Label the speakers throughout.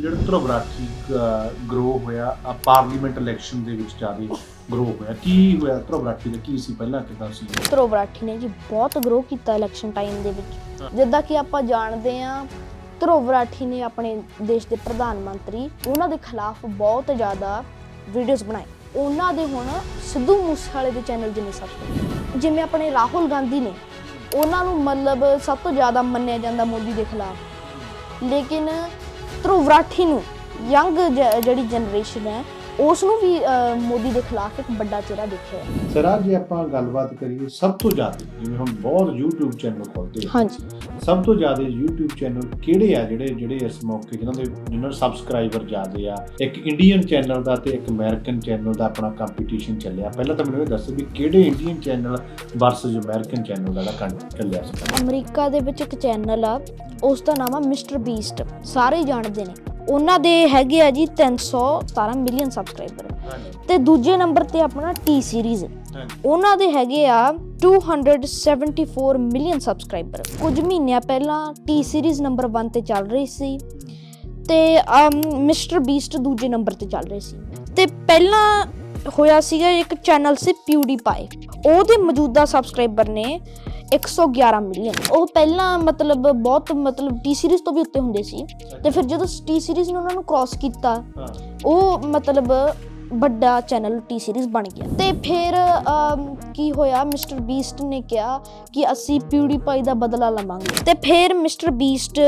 Speaker 1: ਜਿਹੜਾ ਧਰੁਵ ਰਾਠੀ ਗਰੋ ਹੋਇਆ ਆ ਪਾਰਲੀਮੈਂਟ ਇਲੈਕਸ਼ਨ ਦੇ ਵਿੱਚ ਜ਼ਿਆਦਾ ਗਰੋ ਹੋਇਆ। ਕੀ ਹੋਇਆ ਧਰੁਵ ਰਾਠੀ ਦਾ? ਕੀ ਸੀ ਪਹਿਲਾਂ ਕਿਦਾਂ ਸੀ?
Speaker 2: ਧਰੁਵ ਰਾਠੀ ਨੇ ਜੀ ਬਹੁਤ ਗਰੋ ਕੀਤਾ ਇਲੈਕਸ਼ਨ ਟਾਈਮ ਦੇ ਵਿੱਚ। ਜਿੱਦਾਂ ਕਿ ਆਪਾਂ ਜਾਣਦੇ ਆ ਧਰੁਵ ਰਾਠੀ ਨੇ ਆਪਣੇ ਦੇਸ਼ ਦੇ ਪ੍ਰਧਾਨ ਮੰਤਰੀ ਉਹਨਾਂ ਦੇ ਖਿਲਾਫ ਬਹੁਤ ਜ਼ਿਆਦਾ ਵੀਡੀਓਜ਼ ਬਣਾਏ। ਉਹਨਾਂ ਦੇ ਹੁਣ ਸਿੱਧੂ ਮੂਸੇਵਾਲੇ ਦੇ ਚੈਨਲ ਜਿੰਨੇ ਸਬਸਕ੍ਰਾਈਬ ਜਿਵੇਂ ਆਪਣੇ ਰਾਹੁਲ ਗਾਂਧੀ ਨੇ ਉਹਨਾਂ ਨੂੰ ਮਤਲਬ ਸਭ ਤੋਂ ਜ਼ਿਆਦਾ ਮੰਨਿਆ ਜਾਂਦਾ ਮੋਦੀ ਦੇ ਖਿਲਾਫ। ਲੇਕਿਨ ਧਰੁਵ ਰਾਠੀ ਨੂੰ ਯੰਗ ਜਿਹੜੀ ਜਨਰੇਸ਼ਨ ਹੈ ਉਸ ਨੂੰ ਵੀ ਮੋਦੀ ਦੇ ਖਿਲਾਫ ਇੱਕ ਵੱਡਾ ਚਿਹਰਾ ਦੇਖਿਆ ਹੈ।
Speaker 1: ਸਰ ਅੱਜ ਜੇ ਆਪਾਂ ਗੱਲਬਾਤ ਕਰੀਏ ਸਭ ਤੋਂ ਜ਼ਿਆਦਾ ਜਿਵੇਂ ਹੁਣ ਬਹੁਤ YouTube ਚੈਨਲ ਖੁੱਲਦੇ
Speaker 2: ਹਾਂਜੀ।
Speaker 1: ਸਭ ਤੋਂ ਜ਼ਿਆਦਾ YouTube ਚੈਨਲ ਕਿਹੜੇ ਆ ਜਿਹੜੇ ਜਿਹੜੇ ਇਸ ਮੌਕੇ ਜਿਨ੍ਹਾਂ ਦੇ ਜਿਨ੍ਹਾਂ ਦੇ ਸਬਸਕ੍ਰਾਈਬਰ ਜ਼ਿਆਦੇ ਆ? ਇੱਕ ਇੰਡੀਅਨ ਚੈਨਲ ਦਾ ਤੇ ਇੱਕ ਅਮਰੀਕਨ ਚੈਨਲ ਦਾ ਆਪਣਾ ਕੰਪੀਟੀਸ਼ਨ ਚੱਲਿਆ। ਪਹਿਲਾਂ ਤਾਂ ਮੈਨੂੰ ਇਹ ਦੱਸੋ ਵੀ ਕਿਹੜੇ Indian channel versus American channel ਦਾ ਕੰਨ ਚੱਲਿਆ ਸੀ?
Speaker 2: ਅਮਰੀਕਾ ਦੇ ਵਿੱਚ ਇੱਕ ਚੈਨਲ ਆ ਉਸ ਦਾ ਨਾਮ ਆ ਮਿਸਟਰ ਬੀਸਟ ਸਾਰੇ ਜਾਣਦੇ ਨੇ। ਉਹਨਾਂ ਦੇ ਹੈਗੇ ਆ ਜੀ 317 ਮਿਲੀਅਨ ਸਬਸਕ੍ਰਾਈਬਰ। ਤੇ ਦੂਜੇ ਨੰਬਰ ਤੇ ਆਪਣਾ ਟੀ ਸੀਰੀਜ਼। ਉਹਨਾਂ ਦੇ ਹੈਗੇ ਆ 274 ਮਿਲੀਅਨ ਸਬਸਕ੍ਰਾਈਬਰ। ਕੁਝ ਮਹੀਨਿਆਂ ਪਹਿਲਾਂ ਟੀ ਸੀਰੀਜ਼ ਨੰਬਰ 1 ਤੇ ਚੱਲ ਰਹੀ ਸੀ। ਤੇ ਮਿਸਟਰ ਬੀਸਟ ਦੂਜੇ ਨੰਬਰ ਤੇ ਚੱਲ ਰਹੇ ਸੀ। ਤੇ ਪਹਿਲਾਂ ਹੋਇਆ ਸੀਗਾ ਇੱਕ ਚੈਨਲ ਸੀ ਪਿਊਡੀਪਾਈ ਉਹਦੇ ਮੌਜੂਦਾ ਸਬਸਕ੍ਰਾਈਬਰ ਨੇ 111 ਮਿਲੀਅਨ। ਉਹ ਪਹਿਲਾਂ ਮਤਲਬ ਬਹੁਤ ਮਤਲਬ ਟੀ ਸੀਰੀਜ਼ ਤੋਂ ਵੀ ਉੱਤੇ ਹੁੰਦੇ ਸੀ। ਤੇ ਫਿਰ ਜਦੋਂ ਟੀ ਸੀਰੀਜ਼ ਨੇ ਉਹਨਾਂ ਨੂੰ ਕ੍ਰਾਸ ਕੀਤਾ ਉਹ ਮਤਲਬ ਵੱਡਾ ਚੈਨਲ ਟੀ ਸੀਰੀਜ਼ ਬਣ ਗਿਆ। ਤੇ ਫਿਰ ਕੀ ਹੋਇਆ ਮਿਸਟਰ ਬੀਸਟ ਨੇ ਕਿਹਾ ਕਿ ਅਸੀਂ ਪਿਊਡੀਪਾਈ ਦਾ ਬਦਲਾ ਲਵਾਂਗੇ। ਤੇ ਫਿਰ ਮਿਸਟਰ ਬੀਸਟ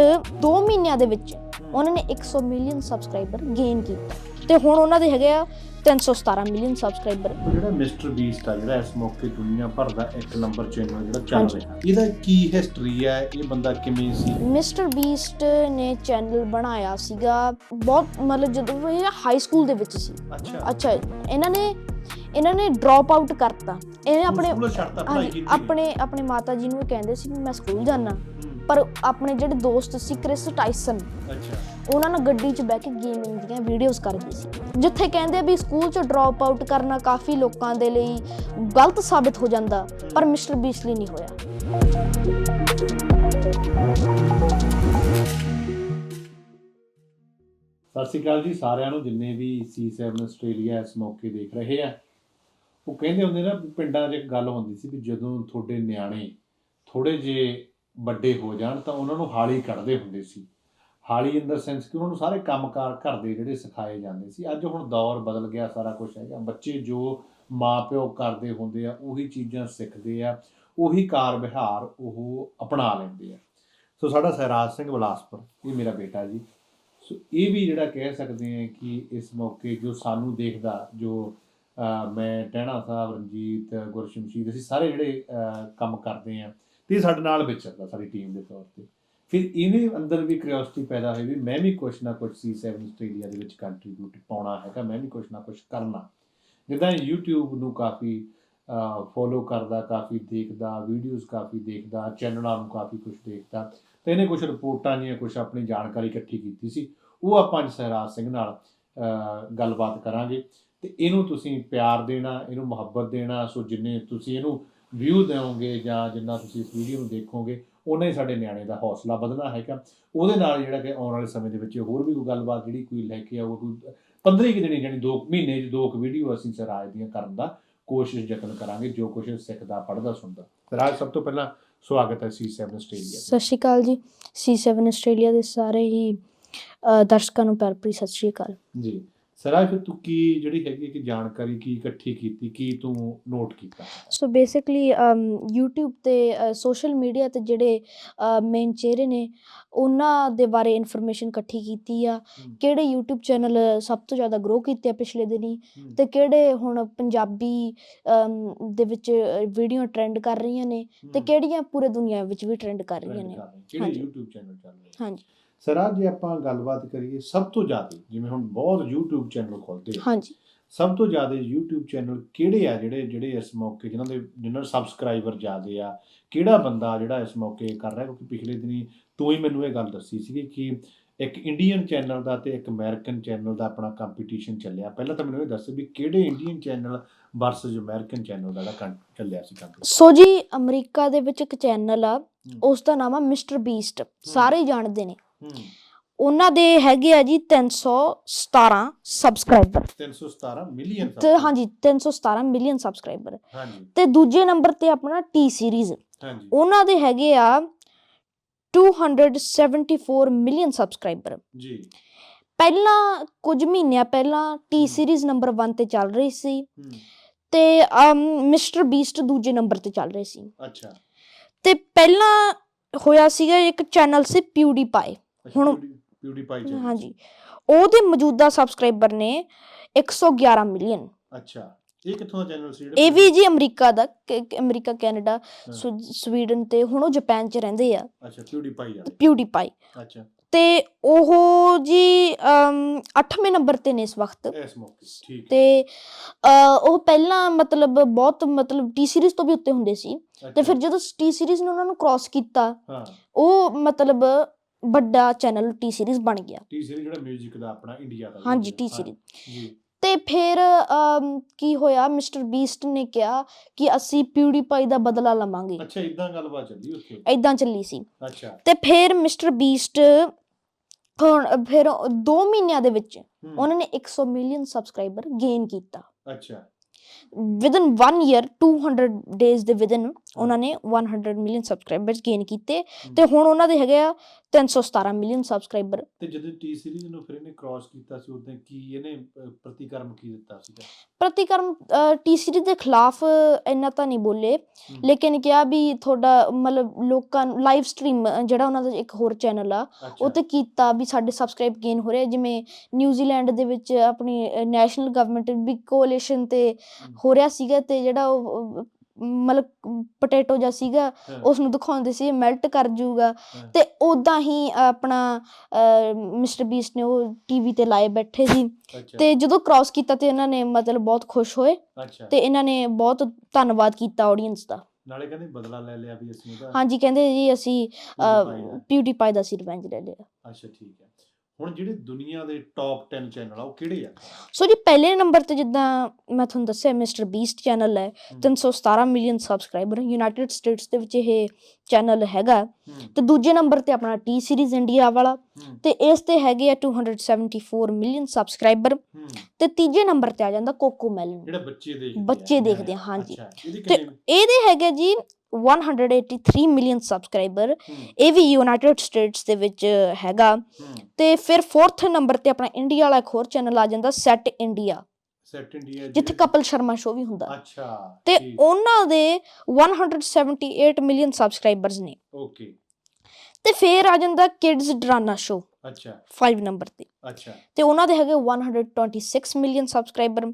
Speaker 2: 2 ਮਹੀਨਿਆਂ ਦੇ ਵਿੱਚ ਉਹਨਾਂ ਨੇ 100 ਮਿਲੀਅਨ ਸਬਸਕ੍ਰਾਈਬਰ ਗੇਨ ਕੀਤਾ। ਤੇ ਹੁਣ ਉਹਨਾਂ ਦੇ ਹੈਗੇ ਆ 317 ਮਿਲੀਅਨ ਸਬਸਕ੍ਰਾਈਬਰ
Speaker 1: ਜਿਹੜਾ ਮਿਸਟਰ ਬੀਸਟ ਆ ਜਿਹੜਾ ਇਸ ਮੌਕੇ ਦੁਨੀਆ ਭਰ ਦਾ ਇੱਕ ਨੰਬਰ ਚੈਨਲ ਜਿਹੜਾ ਚੱਲ
Speaker 2: ਹਾਂਜੀ।
Speaker 1: ਰਿਹਾ। ਇਹਦਾ ਕੀ ਹਿਸਟਰੀ ਹੈ ਇਹ ਬੰਦਾ ਕਿਵੇਂ ਸੀ?
Speaker 2: ਮਿਸਟਰ ਬੀਸਟ ਨੇ ਚੈਨਲ ਬਣਾਇਆ ਸੀਗਾ ਬਹੁਤ ਮਤਲਬ ਜਦੋਂ ਇਹ ਹਾਈ ਸਕੂਲ ਦੇ ਵਿੱਚ ਸੀ।
Speaker 1: ਅੱਛਾ।
Speaker 2: ਅੱਛਾ ਇਹਨਾਂ ਨੇ ਇਹਨਾਂ ਨੇ ਡ੍ਰੌਪ ਆਊਟ ਕਰਤਾ। ਇਹਨੇ ਆਪਣੇ
Speaker 1: ਪੜ੍ਹਾਈ ਕੀਤੀ।
Speaker 2: ਆਪਣੇ ਆਪਣੇ ਮਾਤਾ ਜੀ ਨੂੰ ਇਹ ਕਹਿੰਦੇ ਸੀ ਵੀ ਮੈਂ ਸਕੂਲ ਜਾਣਾ
Speaker 1: ਹੂੰ,
Speaker 2: ਪਰ ਆਪਣੇ ਜਿਹੜੇ ਦੋਸਤ ਸੀ ਕ੍ਰਿਸ ਟਾਈਸਨ
Speaker 1: ਅੱਛਾ।
Speaker 2: ਉਹਨਾਂ ਨਾਲ ਗੱਡੀ 'ਚ ਬਹਿ ਕੇ ਗੇਮਿੰਗ ਦੀਆਂ ਵੀਡੀਓਜ਼ ਕਰਦੇ ਸੀ। ਜਿੱਥੇ ਕਹਿੰਦੇ ਵੀ ਸਕੂਲ 'ਚ ਡ੍ਰੌਪ ਆਊਟ ਕਰਨਾ ਕਾਫੀ ਲੋਕਾਂ ਦੇ ਲਈ ਗਲਤ ਸਾਬਿਤ ਹੋ ਜਾਂਦਾ ਪਰ ਮਿਸਟਰ ਬੀਸਲੀ ਨਹੀਂ ਹੋਇਆ।
Speaker 1: ਸਤਿ ਸ਼੍ਰੀ ਅਕਾਲ ਜੀ ਸਾਰਿਆਂ ਨੂੰ ਜਿੰਨੇ ਵੀ C7 ਆਸਟ੍ਰੇਲੀਆ ਇਸ ਮੌਕੇ ਦੇਖ ਰਹੇ ਆ। ਉਹ ਕਹਿੰਦੇ ਹੁੰਦੇ ਨਾ ਪਿੰਡਾਂ 'ਚ ਇੱਕ ਗੱਲ ਹੁੰਦੀ ਸੀ ਵੀ ਜਦੋਂ ਤੁਹਾਡੇ ਨਿਆਣੇ ਥੋੜੇ ਜੇ ਵੱਡੇ ਹੋ ਜਾਣ ਤਾਂ ਉਹਨਾਂ ਨੂੰ ਹਾਲੀ ਕੱਢਦੇ ਹੁੰਦੇ ਸੀ। ਹਾਲੀ ਇਨ ਦਾ ਸੈਂਸ ਕਿ ਉਹਨਾਂ ਨੂੰ ਸਾਰੇ ਕੰਮਕਾਰ ਘਰ ਦੇ ਜਿਹੜੇ ਸਿਖਾਏ ਜਾਂਦੇ ਸੀ। ਅੱਜ ਹੁਣ ਦੌਰ ਬਦਲ ਗਿਆ, ਸਾਰਾ ਕੁਝ ਹੈਗਾ। ਬੱਚੇ ਜੋ ਮਾਪਿਓ ਕਰਦੇ ਹੁੰਦੇ ਆ, ਉਹੀ ਚੀਜ਼ਾਂ ਸਿੱਖਦੇ ਆ, ਉਹੀ ਕਾਰ ਵਿਹਾਰ ਉਹ ਅਪਣਾ ਲੈਂਦੇ ਆ। ਸੋ ਸਾਡਾ ਸਹਿਰਾਜ ਸਿੰਘ ਬਲਾਸਪੁਰ, ਇਹ ਮੇਰਾ ਬੇਟਾ ਜੀ। ਸੋ ਇਹ ਵੀ ਜਿਹੜਾ ਕਹਿ ਸਕਦੇ ਆ ਕਿ ਇਸ ਮੌਕੇ ਜੋ ਸਾਨੂੰ ਦੇਖਦਾ, ਜੋ ਮੈਂ ਟਹਿਣਾ ਸਾਹਿਬ, ਰਣਜੀਤ ਗੁਰਸ਼ਮਸ਼ੀਦ ਅਸੀਂ ਸਾਰੇ ਜਿਹੜੇ ਕੰਮ ਕਰਦੇ ਆ ਤੇ ਸਾਡੇ ਨਾਲ ਵਿਚਰਦਾ ਸਾਡੀ ਟੀਮ ਦੇ ਤੌਰ ਤੇ। ਫਿਰ ਇਹਨੇ ਅੰਦਰ ਵੀ ਕਿਉਰਿਓਸਿਟੀ ਪੈਦਾ ਹੋਈ ਵੀ ਮੈਂ ਵੀ ਕੁਛ ਨਾ ਕੁਛ C7 ਆਸਟ੍ਰੇਲੀਆ ਦੇ ਵਿੱਚ ਕੰਟਰੀਬਿਊਟ ਪਾਉਣਾ ਹੈਗਾ, ਮੈਂ ਵੀ ਕੁਛ ਨਾ ਕੁਛ ਕਰਨਾ। ਜਿੱਦਾਂ ਇਹ YouTube ਨੂੰ ਕਾਫੀ ਫੋਲੋ ਕਰਦਾ, ਕਾਫੀ ਦੇਖਦਾ ਵੀਡੀਓਜ਼ ਕਾਫੀ ਦੇਖਦਾ ਚੈਨਲਾਂ ਨੂੰ ਕਾਫੀ ਕੁਝ ਦੇਖਦਾ, ਤੇ ਇਹਨੇ ਕੁਝ ਰਿਪੋਰਟਾਂ ਦੀਆਂ ਕੁਝ ਆਪਣੀ ਜਾਣਕਾਰੀ ਇਕੱਠੀ ਕੀਤੀ ਸੀ। ਉਹ ਆਪਾਂ ਅੱਜ ਸਹਿਰਾਜ ਸਿੰਘ ਨਾਲ ਗੱਲਬਾਤ ਕਰਾਂਗੇ। ਤੇ ਇਹਨੂੰ ਤੁਸੀਂ ਪਿਆਰ ਦੇਣਾ, ਇਹਨੂੰ ਮੁਹੱਬਤ ਦੇਣਾ, ਸੋ ਜਿੰਨੇ ਤੁਸੀਂ ਇਹਨੂੰ ਵਿਊ ਦਿਓਗੇ ਜਾਂ ਜਿੰਨਾ ਤੁਸੀਂ ਇਸ ਵੀਡੀਓ ਨੂੰ ਦੇਖੋਗੇ ਉਹਨਾਂ ਹੀ ਸਾਡੇ ਨਿਆਣੇ ਦਾ ਹੌਸਲਾ ਵਧਣਾ ਹੈਗਾ। ਉਹਦੇ ਨਾਲ ਜਿਹੜਾ ਕਿ ਆਉਣ ਵਾਲੇ ਸਮੇਂ ਦੇ ਵਿੱਚ ਹੋਰ ਵੀ ਕੋਈ ਗੱਲਬਾਤ ਜਿਹੜੀ ਕੋਈ ਲੈ ਕੇ ਆਊਗਾ ਕੋਈ 15 ਕਿ ਦਿਨੀ ਜਾਨੀ 2 ਮਹੀਨੇ 'ਚ ਦੋ ਕੁ ਵੀਡੀਓ ਅਸੀਂ ਸਰਾਜ ਦੀਆਂ ਕਰਨ ਦਾ ਕੋਸ਼ਿਸ਼ ਯਤਨ ਕਰਾਂਗੇ ਜੋ ਕੁਝ ਸਿੱਖਦਾ ਪੜ੍ਹਦਾ ਸੁਣਦਾ। ਸਰਾਜ ਸਭ ਤੋਂ ਪਹਿਲਾਂ ਸਵਾਗਤ ਹੈ C7 ਆਸਟ੍ਰੇਲੀਆ
Speaker 2: ਸਤਿ ਸ਼੍ਰੀ ਅਕਾਲ ਜੀ। C7 ਆਸਟ੍ਰੇਲੀਆ ਦੇ ਸਾਰੇ ਹੀ ਦਰਸ਼ਕਾਂ ਨੂੰ ਪਿਆਰ ਭਰੀ ਸਤਿ ਸ਼੍ਰੀ ਅਕਾਲ।
Speaker 1: ਜੀ। ਸਰਾਜ ਫਿਰ ਤੂੰ ਕੀ ਜਿਹੜੀ ਹੈਗੀ ਕਿ ਜਾਣਕਾਰੀ ਕੀ ਇਕੱਠੀ ਕੀਤੀ ਕੀ ਤੂੰ ਨੋਟ ਕੀਤਾ?
Speaker 2: ਸੋ ਬੇਸਿਕਲੀ YouTube ਤੇ ਸੋਸ਼ਲ ਮੀਡੀਆ ਤੇ ਜਿਹੜੇ ਮੇਨ ਚਿਹਰੇ ਨੇ ਉਹਨਾਂ ਦੇ ਬਾਰੇ ਇਨਫੋਰਮੇਸ਼ਨ ਇਕੱਠੀ ਕੀਤੀ ਆ। ਕਿਹੜੇ YouTube ਚੈਨਲ ਸਭ ਤੋਂ ਜ਼ਿਆਦਾ ਗਰੋ ਕੀਤੇ ਆ ਪਿਛਲੇ ਦਿਨੀ ਤੇ ਕਿਹੜੇ ਹੁਣ ਪੰਜਾਬੀ ਦੇ ਵਿੱਚ ਵੀਡੀਓ ਟ੍ਰੈਂਡ ਕਰ ਰਹੀਆਂ ਨੇ ਤੇ ਕਿਹੜੀਆਂ ਪੂਰੇ ਦੁਨੀਆ ਵਿੱਚ ਵੀ ਟ੍ਰੈਂਡ ਕਰ ਰਹੀਆਂ ਨੇ।
Speaker 1: ਕਿਹੜੇ। YouTube ਚੈਨਲ ਚੱਲ ਰਹੇ
Speaker 2: ਹਾਂਜੀ।
Speaker 1: ਸਰਾਜ ਜੇ ਆਪਾਂ ਗੱਲਬਾਤ ਕਰੀਏ ਸਭ ਤੋਂ ਜ਼ਿਆਦਾ ਜਿਵੇਂ ਹੁਣ ਬਹੁਤ YouTube ਚੈਨਲ ਖੁੱਲਦੇ ਆ
Speaker 2: ਹਾਂਜੀ।
Speaker 1: ਸਭ ਤੋਂ ਜ਼ਿਆਦਾ YouTube ਚੈਨਲ ਕਿਹੜੇ ਆ ਜਿਹੜੇ ਜਿਹੜੇ ਇਸ ਮੌਕੇ ਜਿਨ੍ਹਾਂ ਦੇ ਜਿਨ੍ਹਾਂ ਸਬਸਕ੍ਰਾਈਬਰ ਜ਼ਿਆਦੇ ਆ? ਕਿਹੜਾ ਬੰਦਾ ਜਿਹੜਾ ਇਸ ਮੌਕੇ ਕਰ ਰਿਹਾ? ਕਿਉਂਕਿ ਪਿਛਲੇ ਦਿਨੀ ਤੂੰ ਹੀ ਮੈਨੂੰ ਇਹ ਗੱਲ ਦੱਸੀ ਸੀ ਕਿ ਇੱਕ ਇੰਡੀਅਨ ਚੈਨਲ ਦਾ ਤੇ ਇੱਕ ਅਮਰੀਕਨ ਚੈਨਲ ਦਾ ਆਪਣਾ ਕੰਪੀਟੀਸ਼ਨ ਚੱਲਿਆ। ਪਹਿਲਾਂ ਤਾਂ ਮੈਨੂੰ ਇਹ ਦੱਸ ਵੀ ਕਿਹੜੇ Indian channel versus American channel ਦਾ ਜਿਹੜਾ ਚੱਲਿਆ ਸੀ ਕੰਪੀਟੀਸ਼ਨ
Speaker 2: ਸੋ ਜੀ ਅਮਰੀਕਾ ਦੇ ਵਿੱਚ ਇੱਕ ਚੈਨਲ ਆ ਉਸ ਦਾ ਨਾਮ ਆ ਮਿਸਟਰ ਬੀਸਟ ਸਾਰੇ ਜਾਣਦੇ ਨੇ। ਉਹਨਾਂ ਦੇ ਹੈਗੇ ਆ ਜੀ 317 ਸਬਸਕ੍ਰਾਈਬਰ
Speaker 1: 317 ਮਿਲੀਅਨ
Speaker 2: ਤੇ ਹਾਂਜੀ 317 ਮਿਲੀਅਨ ਸਬਸਕ੍ਰਾਈਬਰ
Speaker 1: ਹਾਂਜੀ।
Speaker 2: ਤੇ ਦੂਜੇ ਨੰਬਰ ਤੇ ਆਪਣਾ ਟੀ ਸੀਰੀਜ਼
Speaker 1: ਹਾਂਜੀ।
Speaker 2: ਉਹਨਾਂ ਦੇ ਹੈਗੇ ਆ 274 ਮਿਲੀਅਨ ਸਬਸਕ੍ਰਾਈਬਰ
Speaker 1: ਜੀ।
Speaker 2: ਪਹਿਲਾਂ ਕੁਝ ਮਹੀਨਿਆਂ ਪਹਿਲਾਂ ਟੀ। ਸੀਰੀਜ਼ ਨੰਬਰ 1 ਤੇ ਚੱਲ ਰਹੀ ਸੀ। ਤੇ ਮਿਸਟਰ ਬੀਸਟ ਦੂਜੇ ਨੰਬਰ ਤੇ ਚੱਲ ਰਹੇ ਸੀ।
Speaker 1: ਅੱਛਾ।
Speaker 2: ਤੇ ਪਹਿਲਾਂ ਹੋਇਆ ਸੀਗਾ ਇੱਕ ਚੈਨਲ ਸੀ ਪਿਊਡੀਪਾਈ ਹੁਣ-
Speaker 1: ਪਿਊਡੀਪਾਈ ਚੈਨਲ
Speaker 2: ਹਾਂਜੀ। ਉਹਦੇ ਮੌਜੂਦਾ ਸਬਸਕ੍ਰਾਈਬਰ ਨੇ 111 ਮਿਲੀਅਨ।
Speaker 1: ਅੱਛਾ। ਇਹ ਕਿੱਥੋਂ ਦਾ ਚੈਨਲ ਸੀ
Speaker 2: ਇਹ ਵੀ ਜੀ ਅਮਰੀਕਾ ਦਾ ਕ- ਅਮਰੀਕਾ ਕੈਨੇਡਾ। ਸਵੀ- ਸਵੀਡਨ ਤੇ ਹੁਣ ਉਹ ਜਾਪਾਨ ਚ ਰਹਿੰਦੇ ਆ।
Speaker 1: ਅੱਛਾ ਪਿਊਡੀਪਾਈ ਵਾਲੇ।
Speaker 2: ਪਿਊਡੀਪਾਈ
Speaker 1: ਅੱਛਾ।
Speaker 2: ਤੇ ਉਹ ਜੀ 8ਵੇਂ ਨੰਬਰ ਤੇ ਨੇ ਇਸ ਵਕਤ।
Speaker 1: ਇਸ ਮੌਕੇ ਠੀਕ ਹੈ।
Speaker 2: ਤੇ ਅ, ਉਹ ਪਹਿਲਾਂ ਮਤਲਬ ਬਹੁਤ ਮਤਲਬ ਟੀ ਸੀਰੀਜ਼ ਤੋਂ ਵੀ ਉੱਤੇ ਹੁੰਦੇ ਸੀ। ਤੇ
Speaker 1: ਅੱਛਾ,
Speaker 2: ਫਿਰ ਜਦੋਂ ਟੀ ਸੀਰੀਜ਼ ਨੇ ਉਹਨਾਂ ਨੂੰ ਕ੍ਰਾਸ ਕੀਤਾ
Speaker 1: ਹਾਂ।
Speaker 2: ਉਹ ਮਤਲਬ ਵੱਡਾ ਚੈਨਲ ਟੀ ਸੀਰੀਜ਼ ਬਣ ਗਿਆ।
Speaker 1: ਟੀ ਸੀਰੀਜ਼ ਜਿਹੜਾ 뮤직 ਦਾ ਆਪਣਾ ਇੰਡੀਆ ਦਾ।
Speaker 2: ਹਾਂਜੀ ਟੀ ਸੀਰੀਜ਼
Speaker 1: ਜੀ।
Speaker 2: ਤੇ ਫਿਰ ਕੀ ਹੋਇਆ ਮਿਸਟਰ ਬੀਸਟ ਨੇ ਕਿਹਾ ਕਿ ਅਸੀਂ ਪਿਊਡੀਪਾਈ ਦਾ ਬਦਲਾ ਲਵਾਂਗੇ।
Speaker 1: ਅੱਛਾ ਇਦਾਂ ਗੱਲਬਾਤ ਚੱਲੀ ਉੱਥੇ।
Speaker 2: ਐਦਾਂ ਚੱਲੀ ਸੀ।
Speaker 1: ਅੱਛਾ।
Speaker 2: ਤੇ ਫਿਰ ਮਿਸਟਰ ਬੀਸਟ ਹੁਣ ਫਿਰ 2 ਮਹੀਨਿਆਂ ਦੇ ਵਿੱਚ ਉਹਨਾਂ ਨੇ 100 ਮਿਲੀਅਨ ਸਬਸਕ੍ਰਾਈਬਰ ਗੇਨ ਕੀਤਾ।
Speaker 1: ਅੱਛਾ।
Speaker 2: ਵਿਦਨ 1 ਇਅਰ 200 ਡੇਜ਼ ਦੇ ਵਿਦਨ ਉਹਨਾਂ ਨੇ 100 ਮਿਲੀਅਨ ਸਬਸਕ੍ਰਾਈਬਰਸ ਗੇਨ ਕੀਤੇ। ਤੇ ਹੁਣ ਉਹਨਾਂ ਦੇ ਹੈਗੇ ਆ 317 ਮਿਲੀਅਨ ਸਬਸਕ੍ਰਾਈਬਰ
Speaker 1: ਤੇ ਜਦੋਂ ਟੀ ਸੀਰੀਜ਼ ਨੂੰ ਫਿਰ ਇਹਨੇ ਕ੍ਰਾਸ ਕੀਤਾ ਸੀ ਉਦੋਂ ਕੀ ਇਹਨੇ ਪ੍ਰਤੀਕਰਮ ਕੀ ਦਿੱਤਾ ਸੀਗਾ?
Speaker 2: ਪ੍ਰਤੀਕਰਮ ਟੀ ਸੀਰੀਜ਼ ਦੇ ਖਿਲਾਫ ਇੰਨਾ ਤਾਂ ਨਹੀਂ ਬੋਲੇ। ਲੇਕਿਨ ਕਿਹਾ ਵੀ ਤੁਹਾਡਾ ਮਤਲਬ ਲੋਕਾਂ ਨੂੰ ਲਾਈਵ ਸਟ੍ਰੀਮ ਜਿਹੜਾ ਉਹਨਾਂ ਦਾ ਇੱਕ ਹੋਰ ਚੈਨਲ ਆ ਉਹ ਤੇ ਕੀਤਾ ਵੀ ਸਾਡੇ ਸਬਸਕ੍ਰਾਈਬ ਗੇਨ ਹੋ ਰਹੇ। ਜਿਵੇਂ ਨਿਊਜ਼ੀਲੈਂਡ ਦੇ ਵਿੱਚ ਆਪਣੀ ਨੈਸ਼ਨਲ ਗਵਰਨਮੈਂਟ ਬਿਗ ਕੋਲੀਸ਼ਨ ਤੇ। ਹੋ ਰਿਹਾ ਸੀਗਾ ਤੇ ਜਿਹੜਾ ਉਹ, ਮਤਲਬ ਪੋਟੈਟੋ ਜਿਹਾ ਸੀਗਾ ਉਸ ਨੂੰ ਦਿਖਾਉਂਦੇ ਸੀ ਮੈਲਟ ਕਰ ਜਾਊਗਾ। ਤੇ ਉਦਾਂ ਹੀ ਆਪਣਾ ਮਿਸਟਰ ਬੀਸਟ ਨੇ ਉਹ ਟੀਵੀ ਤੇ ਲਾਏ ਬੈਠੇ ਸੀ। ਤੇ ਜਦੋਂ ਕ੍ਰਾਸ ਕੀਤਾ ਤੇ ਇਹਨਾਂ ਨੇ ਮਤਲਬ ਬਹੁਤ ਖੁਸ਼ ਹੋਏ। ਤੇ ਇਹਨਾਂ ਨੇ ਬਹੁਤ ਧੰਨਵਾਦ ਕੀਤਾ ਆਡੀਅנס ਦਾ।
Speaker 1: ਨਾਲੇ ਕਹਿੰਦੇ ਬਦਲਾ ਲੈ ਲਿਆ ਵੀ ਅਸੀਂ ਉਹਦਾ
Speaker 2: ਹਾਂਜੀ ਕਹਿੰਦੇ ਜੀ ਅਸੀਂ
Speaker 1: ਦਾ।
Speaker 2: ਪਿਊਡੀਪਾਈ ਦਾ ਅਸੀਂ ਰਿਵੈਂਜ ਲੈ ਲਿਆ।
Speaker 1: ਅੱਛਾ ਠੀਕ ਹੈ। ਹੁਣ ਜਿਹੜੇ ਦੁਨੀਆ ਦੇ ਟੌਪ 10 ਚੈਨਲ ਆ ਉਹ ਕਿਹੜੇ ਆ?
Speaker 2: ਸੋ ਜੀ ਪਹਿਲੇ ਨੰਬਰ ਤੇ ਜਿੱਦਾਂ ਮੈਂ ਤੁਹਾਨੂੰ ਦੱਸਿਆ ਮਿਸਟਰ ਬੀਸਟ ਚੈਨਲ ਹੈ 317 ਮਿਲੀਅਨ ਸਬਸਕ੍ਰਾਈਬਰ ਯੂਨਾਈਟਿਡ ਸਟੇਟਸ ਦੇ ਵਿੱਚ ਇਹ ਚੈਨਲ ਹੈਗਾ। ਤੇ ਦੂਜੇ ਨੰਬਰ ਤੇ ਆਪਣਾ ਟੀ ਸੀਰੀਜ਼ ਇੰਡੀਆ ਵਾਲਾ ਤੇ ਇਸ ਤੇ ਹੈਗੇ ਆ 274 ਮਿਲੀਅਨ ਸਬਸਕ੍ਰਾਈਬਰ ਤੇ ਤੀਜੇ ਨੰਬਰ ਤੇ ਆ ਜਾਂਦਾ ਕੋਕੋ ਮੈਲਨ
Speaker 1: ਜਿਹੜਾ ਬੱਚੇ ਦੇਖਦੇ
Speaker 2: ਬੱਚੇ। ਦੇਖਦੇ ਹਾਂਜੀ। ਤੇ ਇਹਦੇ ਹੈਗੇ ਜੀ 183 ਮਿਲੀਅਨ ਸਬਸਕ੍ਰਾਈਬਰ ਇਹ ਵੀ ਯੂਨਾਈਟਿਡ ਸਟੇਟਸ ਦੇ ਵਿੱਚ ਹੈਗਾ। ਤੇ ਫਿਰ 4th ਨੰਬਰ ਤੇ ਆਪਣਾ ਇੰਡੀਆ ਵਾਲਾ ਇੱਕ ਹੋਰ ਚੈਨਲ ਆ ਜਾਂਦਾ ਸੈਟ ਇੰਡੀਆ
Speaker 1: ਸੈਟ ਇੰਡੀਆ
Speaker 2: ਜਿੱਥੇ ਕਪਲ ਸ਼ਰਮਾ ਸ਼ੋ ਵੀ ਹੁੰਦਾ।
Speaker 1: ਅੱਛਾ
Speaker 2: ਤੇ ਉਹਨਾਂ ਦੇ 178 ਮਿਲੀਅਨ ਸਬਸਕ੍ਰਾਈਬਰਸ ਨੇ।
Speaker 1: ਓਕੇ
Speaker 2: ਤੇ ਫਿਰ ਆ ਜਾਂਦਾ ਕਿਡਜ਼ ਡਰਾਨਾ ਸ਼ੋ
Speaker 1: ਅੱਛਾ।
Speaker 2: 5 ਨੰਬਰ ਤੇ।
Speaker 1: ਅੱਛਾ।
Speaker 2: ਤੇ ਉਹਨਾਂ ਦੇ ਹੈਗੇ 126 ਮਿਲੀਅਨ ਸਬਸਕ੍ਰਾਈਬਰ